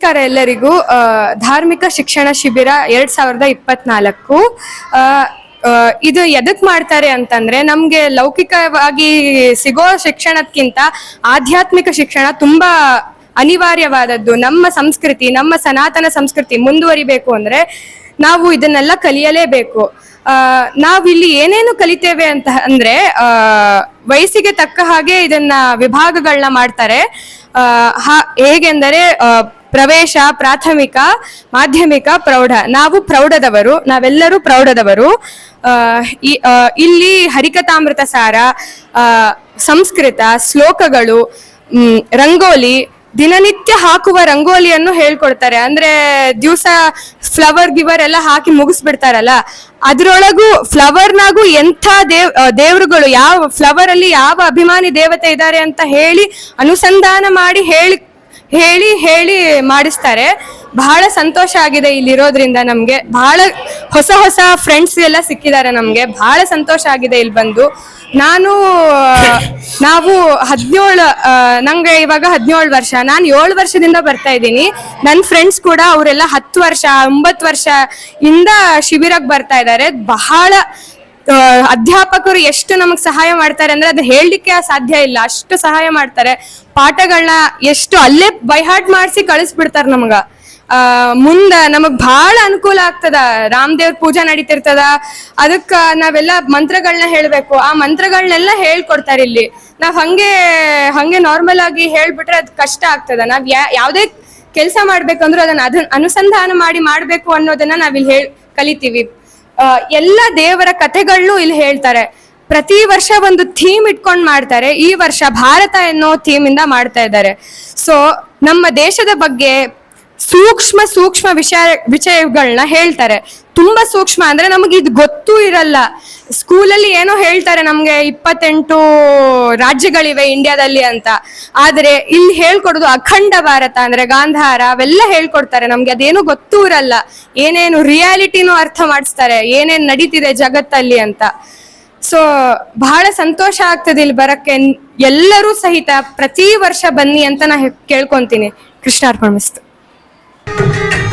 ನಮಸ್ಕಾರ ಎಲ್ಲರಿಗೂ. ಧಾರ್ಮಿಕ ಶಿಕ್ಷಣ ಶಿಬಿರ ಎರಡ್ ಸಾವಿರದ ಇಪ್ಪತ್ನಾಲ್ಕು. ಇದು ಎದಕ್ ಮಾಡ್ತಾರೆ ಅಂತಂದ್ರೆ ನಮ್ಗೆ ಲೌಕಿಕವಾಗಿ ಸಿಗೋ ಶಿಕ್ಷಣಕ್ಕಿಂತ ಆಧ್ಯಾತ್ಮಿಕ ಶಿಕ್ಷಣ ತುಂಬಾ ಅನಿವಾರ್ಯವಾದದ್ದು. ನಮ್ಮ ಸಂಸ್ಕೃತಿ, ನಮ್ಮ ಸನಾತನ ಸಂಸ್ಕೃತಿ ಮುಂದುವರಿಬೇಕು ಅಂದ್ರೆ ನಾವು ಇದನ್ನೆಲ್ಲ ಕಲಿಯಲೇಬೇಕು. ನಾವಿಲ್ಲಿ ಏನೇನು ಕಲಿತೇವೆ ಅಂತ ಅಂದ್ರೆ ವಯಸ್ಸಿಗೆ ತಕ್ಕ ಹಾಗೆ ಇದನ್ನ ವಿಭಾಗಗಳನ್ನ ಮಾಡ್ತಾರೆ. ಹೇಗೆಂದರೆ ಪ್ರವೇಶ, ಪ್ರಾಥಮಿಕ, ಮಾಧ್ಯಮಿಕ, ಪ್ರೌಢ. ನಾವು ಪ್ರೌಢದವರು, ನಾವೆಲ್ಲರೂ ಪ್ರೌಢದವರು. ಇಲ್ಲಿ ಹರಿಕಥಾಮೃತ ಸಾರ ಸಂಸ್ಕೃತ, ಶ್ಲೋಕಗಳು ರಂಗೋಲಿ, ದಿನನಿತ್ಯ ಹಾಕುವ ರಂಗೋಲಿಯನ್ನು ಹೇಳ್ಕೊಡ್ತಾರೆ. ಅಂದ್ರೆ ದಿವಸ ಫ್ಲವರ್ ಗಿವರ್ ಎಲ್ಲ ಹಾಕಿ ಮುಗಿಸ್ಬಿಡ್ತಾರಲ್ಲ, ಅದ್ರೊಳಗೂ ಫ್ಲವರ್ನಾಗೂ ಎಂಥ ದೇವ್ ದೇವ್ರುಗಳು, ಯಾವ ಫ್ಲವರ್ ಅಲ್ಲಿ ಯಾವ ಅಭಿಮಾನಿ ದೇವತೆ ಇದ್ದಾರೆ ಅಂತ ಹೇಳಿ ಅನುಸಂಧಾನ ಮಾಡಿ ಹೇಳಿ ಹೇಳಿ ಹೇಳಿ ಮಾಡಿಸ್ತಾರೆ. ಬಹಳ ಸಂತೋಷ ಆಗಿದೆ ಇಲ್ಲಿರೋದ್ರಿಂದ ನಮ್ಗೆ. ಬಹಳ ಹೊಸ ಹೊಸ ಫ್ರೆಂಡ್ಸ್ ಎಲ್ಲ ಸಿಕ್ಕಿದ್ದಾರೆ ನಮ್ಗೆ. ಬಹಳ ಸಂತೋಷ ಆಗಿದೆ ಇಲ್ಲಿ ಬಂದು. ನಾನು ನಾವು ಹದಿನೇಳು ನಂಗೆ ಇವಾಗ ಹದಿನೇಳು ವರ್ಷ. ನಾನು ಏಳು ವರ್ಷದಿಂದ ಬರ್ತಾ ಇದ್ದೀನಿ. ನನ್ನ ಫ್ರೆಂಡ್ಸ್ ಕೂಡ ಅವರೆಲ್ಲ ಹತ್ತು ವರ್ಷ, ಒಂಬತ್ತು ವರ್ಷ ಇಂದ ಶಿಬಿರಕ್ಕೆ ಬರ್ತಾ ಇದ್ದಾರೆ. ಬಹಳ ಅಧ್ಯಾಪಕರು ಎಷ್ಟು ನಮಗ್ ಸಹಾಯ ಮಾಡ್ತಾರೆ ಅಂದ್ರೆ ಅದು ಹೇಳಲಿಕ್ಕೆ ಸಾಧ್ಯ ಇಲ್ಲ. ಅಷ್ಟು ಸಹಾಯ ಮಾಡ್ತಾರೆ. ಪಾಠಗಳನ್ನ ಎಷ್ಟು ಅಲ್ಲೇ ಬೈಹಾಟ್ ಮಾಡಿಸಿ ಕಳಿಸ್ಬಿಡ್ತಾರೆ ನಮಗ. ಆ, ಮುಂದ ನಮಗ್ ಬಹಳ ಅನುಕೂಲ ಆಗ್ತದ. ರಾಮದೇವ್ರ ಪೂಜಾ ನಡೀತಿರ್ತದ. ಅದಕ್ಕ ನಾವೆಲ್ಲ ಮಂತ್ರಗಳನ್ನ ಹೇಳ್ಬೇಕು. ಆ ಮಂತ್ರಗಳನ್ನೆಲ್ಲ ಹೇಳ್ಕೊಡ್ತಾರೆ ಇಲ್ಲಿ. ನಾವ್ ಹಂಗೆ ಹಂಗೆ ನಾರ್ಮಲ್ ಆಗಿ ಹೇಳ್ಬಿಟ್ರೆ ಅದ್ ಕಷ್ಟ ಆಗ್ತದ. ನಾವ್ ಯಾವ್ದೇ ಕೆಲಸ ಮಾಡ್ಬೇಕಂದ್ರೂ ಅದನ್ನ ಅದನ್ನ ಅನುಸಂಧಾನ ಮಾಡಿ ಮಾಡ್ಬೇಕು ಅನ್ನೋದನ್ನ ನಾವಿಲ್ಲಿ ಹೇಳ್ ಕಲಿತೀವಿ. ಎಲ್ಲ ದೇವರ ಕಥೆಗಳನ್ನು ಇಲ್ಲಿ ಹೇಳ್ತಾರೆ. ಪ್ರತಿ ವರ್ಷ ಒಂದು ಥೀಮ್ ಇಟ್ಕೊಂಡು ಮಾಡ್ತಾರೆ. ಈ ವರ್ಷ ಭಾರತ ಎನ್ನೋ ಥೀಮ್ ಇಂದ ಮಾಡ್ತಾ ಇದ್ದಾರೆ. ಸೊ ನಮ್ಮ ದೇಶದ ಬಗ್ಗೆ ಸೂಕ್ಷ್ಮ ಸೂಕ್ಷ್ಮ ವಿಷಯ ವಿಷಯಗಳನ್ನ ಹೇಳ್ತಾರೆ. ತುಂಬಾ ಸೂಕ್ಷ್ಮ ಅಂದ್ರೆ ನಮಗೆ ಇದು ಗೊತ್ತೂ ಇರಲ್ಲ. ಸ್ಕೂಲಲ್ಲಿ ಏನೋ ಹೇಳ್ತಾರೆ ನಮ್ಗೆ ಇಪ್ಪತ್ತೆಂಟು ರಾಜ್ಯಗಳಿವೆ ಇಂಡಿಯಾದಲ್ಲಿ ಅಂತ. ಆದ್ರೆ ಇಲ್ಲಿ ಹೇಳ್ಕೊಡೋದು ಅಖಂಡ ಭಾರತ ಅಂದ್ರೆ ಗಾಂಧಾರ ಅವೆಲ್ಲ ಹೇಳ್ಕೊಡ್ತಾರೆ. ನಮ್ಗೆ ಅದೇನು ಗೊತ್ತೂ ಇರಲ್ಲ. ಏನೇನು ರಿಯಾಲಿಟಿನೂ ಅರ್ಥ ಮಾಡಿಸ್ತಾರೆ. ಏನೇನ್ ನಡೀತಿದೆ ಜಗತ್ತಲ್ಲಿ ಅಂತ. ಸೊ ಬಹಳ ಸಂತೋಷ ಆಗ್ತದೆ ಇಲ್ಲಿ ಬರಕ್ಕೆ. ಎಲ್ಲರೂ ಸಹಿತ ಪ್ರತಿ ವರ್ಷ ಬನ್ನಿ ಅಂತ ನಾ ಕೇಳ್ಕೊಂತೀನಿ. ಕೃಷ್ಣಾರ್ಪಣ Thank you.